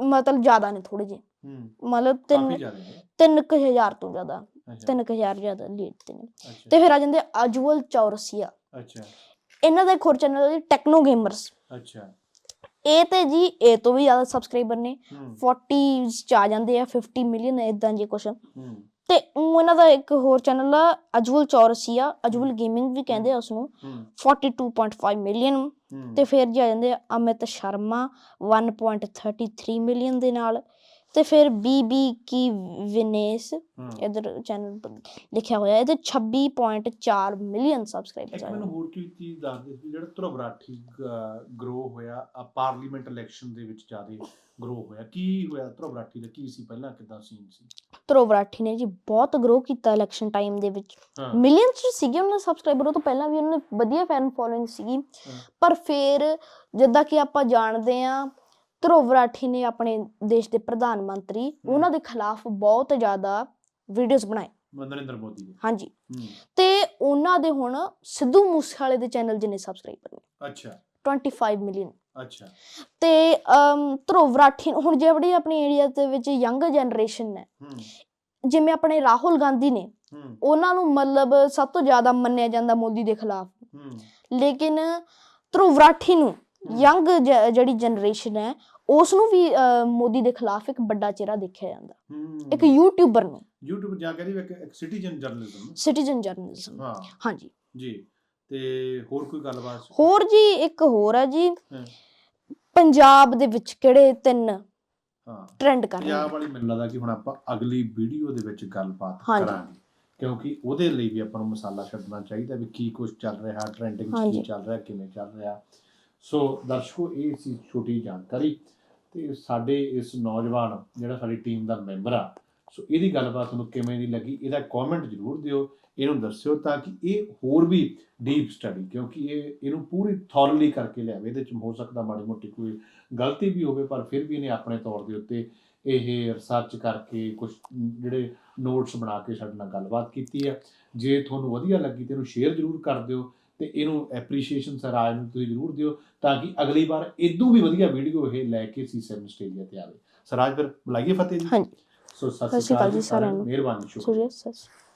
Speaker 2: ਮਤਲਬ ਜ਼ਿਆਦਾ ਨੇ ਥੋੜੇ ਜਿਹੇ।
Speaker 1: ਹੂੰ।
Speaker 2: ਮਤਲਬ
Speaker 1: ਕਾਫੀ
Speaker 2: ਤਿੰਨ
Speaker 1: ਜ਼ਿਆਦਾ ਨੇ।
Speaker 2: ਤਿੰਨ ਕੁ ਹਜ਼ਾਰ ਤੋਂ ਜ਼ਿਆਦਾ।
Speaker 1: ਅੱਛਾ।
Speaker 2: ਤਿੰਨ ਕੁ ਹਜ਼ਾਰ ਜ਼ਿਆਦਾ ਲੀਡ ਤੇ ਨੇ।
Speaker 1: ਅੱਛਾ।
Speaker 2: ਤੇ ਫਿਰ ਆ ਜਾਂਦੇ ਅਜੂਅਲ ਚੌਰਸੀਆ।
Speaker 1: ਅੱਛਾ।
Speaker 2: ਇਹਨਾਂ ਦਾ ਹੋਰ ਚੈਨਲ ਹੈ ਟੈਕਨੋ ਗੇਮਰਸ
Speaker 1: ਅੱਛਾ।
Speaker 2: ਇਹ ਤੇ ਜੀ ਇਹ ਤੋਂ ਵੀ ਜ਼ਿਆਦਾ ਸਬਸਕ੍ਰਾਈਬਰ ਨੇ।
Speaker 1: ਹੂੰ।
Speaker 2: 40 ਚ ਆ ਜਾਂਦੇ ਆ 50 ਮਿਲੀਅਨ ਇਦਾਂ ਜੇ ਕੁਛ। ਤੇ ਇਹਨਾਂ ਦਾ ਇੱਕ ਹੋਰ ਚੈਨਲ ਆ ਅਜੂਅਲ ਚੌਰਸੀਆ ਅਜੂਅਲ ਗੇਮਿੰਗ ਵੀ ਕਹਿੰਦੇ ਆ ਉਸ ਨੂੰ
Speaker 1: ਹੂੰ
Speaker 2: 42.5 ਮਿਲੀਅਨ ਤੇ ਫਿਰ ਜੀ ਆ ਜਾਂਦੇ ਆ ਅਮਿਤ ਸ਼ਰਮਾ 1.33 ਮਿਲੀਅਨ ਦੇ ਨਾਲ। ਤੇ ਫਿਰ ਬੀਬੀ ਕੀ ਵਿਨੇਸ ਇਧਰ ਚੈਨਲ ਲਿਖਿਆ ਹੋਇਆ ਇਹਦੇ 26.4 ਮਿਲੀਅਨ ਸਬਸਕ੍ਰਾਈਬਰਸ ਆ
Speaker 1: ਮੈਨੂੰ ਹੋਰ ਕੀ ਚੀਜ਼ ਦੱਸ ਦੇ ਸੀ ਜਿਹੜਾ ਧਰਵਰਾਠੀ ਗਰੋ ਹੋਇਆ ਪਾਰਲੀਮੈਂਟ ਇਲੈਕਸ਼ਨ ਦੇ ਵਿੱਚ ਜ਼ਿਆਦਾ ਗਰੋ ਹੋਇਆ। ਕੀ ਹੋਇਆ ਧਰਵਰਾਠੀ ਦਾ? ਕੀ ਸੀ ਪਹਿਲਾਂ? ਕਿਦਾਂ ਸੀਨ ਸੀ?
Speaker 2: ਧਰੁਵ ਰਾਠੀ ਨੇ ਜੀ ਬਹੁਤ ਗਰੋ ਕੀਤਾ ਇਲੈਕਸ਼ਨ ਟਾਈਮ ਦੇ ਵਿੱਚ। ਮਿਲੀਅਨਸ ਚ ਸੀਗੇ ਉਹਨਾਂ ਦੇ ਸਬਸਕ੍ਰਾਈਬਰ ਉਹ ਤੋਂ ਪਹਿਲਾਂ ਵੀ ਉਹਨਾਂ ਨੇ ਵਧੀਆ ਫੈਨ ਫੋਲੋਇੰਗ ਸੀਗੀ। ਪਰ ਫਿਰ ਜਿੱਦਾਂ ਕਿ ਆਪਾਂ ਜਾਣਦੇ ਆ ਧਰੁਵ ਰਾਠੀ ਨੇ ਆਪਣੇ ਦੇਸ਼ ਦੇ ਪ੍ਰਧਾਨ ਮੰਤਰੀ ਉਹਨਾਂ ਦੇ ਖਿਲਾਫ ਬਹੁਤ ਜ਼ਿਆਦਾ ਵੀਡੀਓਜ਼ ਬਣਾਏ।
Speaker 1: ਨਰਿੰਦਰ ਮੋਦੀ ਦੇ।
Speaker 2: ਹਾਂਜੀ। ਤੇ ਉਹਨਾਂ ਦੇ ਹੁਣ ਸਿੱਧੂ ਮੂਸੇਵਾਲੇ ਦੇ ਚੈਨਲ ਜਿੰਨੇ ਸਬਸਕ੍ਰਾਈਬਰ ਨੇ
Speaker 1: ਅੱਛਾ।
Speaker 2: 25 ਮਿਲੀਅਨ
Speaker 1: ਅੱਛਾ।
Speaker 2: ਤੇ ਧਰੁਵ ਰਾਠੀ ਹੁਣ ਜਿਹੜੀ ਆਪਣੀ ਇੰਡੀਆ ਦੇ ਵਿੱਚ ਯੰਗ ਜਨਰੇਸ਼ਨ ਹੈ। ਜਿਵੇਂ ਆਪਣੇ ਰਾਹੁਲ ਗਾਂਧੀ ਨੇ ਉਹਨਾਂ ਨੂੰ ਮਤਲਬ ਸਭ ਤੋਂ ਜ਼ਿਆਦਾ ਮੰਨਿਆ ਜਾਂਦਾ ਮੋਦੀ ਦੇ ਖਿਲਾਫ। ਲੇਕਿਨ ਧਰੁਵ ਰਾਠੀ ਨੂੰ ਯੰਗ ਜਿਹੜੀ ਜਨਰੇਸ਼ਨ ਹੈ ਉਸ ਨੂੰ ਵੀ ਅਹ, ਮੋਦੀ ਦੇ ਖਿਲਾਫ ਇੱਕ ਵੱਡਾ ਚਿਹਰਾ ਦੇਖਿਆ ਜਾਂਦਾ। ਇੱਕ ਯੂਟਿਊਬਰ ਨੂੰ।
Speaker 1: YouTube ਜਾ ਕੇ ਦੀ ਇੱਕ ਸਿਟੀਜ਼ਨ ਜਰਨਲਿਜ਼ਮ
Speaker 2: ਸਿਟੀਜ਼ਨ ਜਰਨਲਿਜ਼ਮ
Speaker 1: ਹਾਂ।
Speaker 2: ਹਾਂਜੀ।
Speaker 1: ਜੀ। ਤੇ ਹੋਰ ਕੋਈ ਗੱਲਬਾਤ
Speaker 2: ਹੋਰ ਜੀ ਇੱਕ ਹੋਰ ਹੈ ਜੀ।
Speaker 1: ਹਾਂ।
Speaker 2: ਪੰਜਾਬ ਦੇ ਵਿੱਚ ਕਿਹੜੇ ਤਿੰਨ
Speaker 1: ਹਾਂ।
Speaker 2: ਟ੍ਰੈਂਡ ਕਰ ਰਹੇ
Speaker 1: ਪੰਜਾਬ
Speaker 2: ਨੇ?
Speaker 1: ਵਾਲੀ ਮੈਨੂੰ ਲੱਗਦਾ ਕਿ ਹੁਣ ਆਪਾਂ ਅਗਲੀ ਵੀਡੀਓ ਦੇ ਵਿੱਚ ਗੱਲਬਾਤ
Speaker 2: ਹਾਂਜੀ।
Speaker 1: ਕਰਾਂਗੇ। ਕਿਉਂਕਿ ਉਹਦੇ ਲਈ ਵੀ ਆਪਾਂ ਨੂੰ ਮਸਾਲਾ ਛੱਡਣਾ ਚਾਹੀਦਾ ਵੀ ਕੀ ਕੁਝ ਚੱਲ ਰਿਹਾ ਟ੍ਰੈਂਡਿੰਗ ਕੀ
Speaker 2: ਹਾਂਜੀ।
Speaker 1: ਚੱਲ ਰਿਹਾ ਕਿਵੇਂ ਚੱਲ ਰਿਹਾ। ਸੋ ਦਰਸ਼ਕੋ, ਇਹ ਸੀ ਛੋਟੀ ਜਾਣਕਾਰੀ ਤੇ ਸਾਡੇ ਇਸ ਨੌਜਵਾਨ, ਜਿਹੜਾ ਸਾਡੀ ਟੀਮ ਦਾ ਮੈਂਬਰ ਆ, ਸੋ ਇਹਦੀ ਗੱਲਬਾਤ ਤੁਹਾਨੂੰ ਕਿਵੇਂ ਦੀ ਲੱਗੀ, ਇਹਦਾ ਕਮੈਂਟ ਜ਼ਰੂਰ ਦਿਓ, ਇਹਨੂੰ ਦੱਸਿਓ ਤਾਂ ਕਿ ਇਹ ਹੋਰ ਵੀ ਡੀਪ ਸਟੱਡੀ ਕਿਉਂਕਿ ਇਹ, ਇਹਨੂੰ ਪੂਰੀ ਥੋਰਲੀ ਕਰਕੇ ਲਿਆਵੇ, ਇਹਦੇ ਚ ਹੋ ਸਕਦਾ ਮਾੜੀ ਮੋਟੀ ਕੋਈ ਗਲਤੀ ਵੀ ਹੋਵੇ, ਪਰ ਫਿਰ ਵੀ ਇਹਨੇ ਆਪਣੇ ਤੌਰ ਦੇ ਉੱਤੇ ਇਹ ਰਿਸਰਚ ਕਰਕੇ ਕੁਝ ਜਿਹੜੇ ਨੋਟਸ ਬਣਾ ਕੇ ਸਾਡੇ ਨਾਲ ਗੱਲਬਾਤ ਕੀਤੀ ਹੈ ਜੇ ਤੁਹਾਨੂੰ ਵਧੀਆ ਲੱਗੀ ਤੇ ਇਹਨੂੰ ਸ਼ੇਅਰ ਜ਼ਰੂਰ ਕਰ ਦਿਓ ਤੇ ਇਹਨੂੰ ਐਪਰੀਸ਼ੀਏਸ਼ਨ ਸਰਾਜ ਨੂੰ ਤੁਸੀਂ ਜ਼ਰੂਰ ਦਿਓ ਤਾਂ ਕਿ ਅਗਲੀ ਵਾਰ ਇਦੋਂ ਵੀ ਵਧੀਆ ਵੀਡੀਓ ਇਹ ਲੈ ਕੇ ਸੀ ਸੈਵਨ ਆਸਟ੍ਰੇਲੀਆ ਤੇ ਆਵੇ ਸਰਾਜ ਫਿਰ ਬੁਲਾਈਏ ਫਤਿਹ ਜੀ
Speaker 2: ਹਾਂਜੀ।
Speaker 1: ਸੋ
Speaker 2: ਸਤਿ ਸ਼੍ਰੀ ਅਕਾਲ ਜੀ ਸਾਰਿਆਂ ਨੂੰ।
Speaker 1: ਮਿਹਰਬਾਨੀ ਸ਼ੁਕਰੀਆ
Speaker 2: ਸੱਚ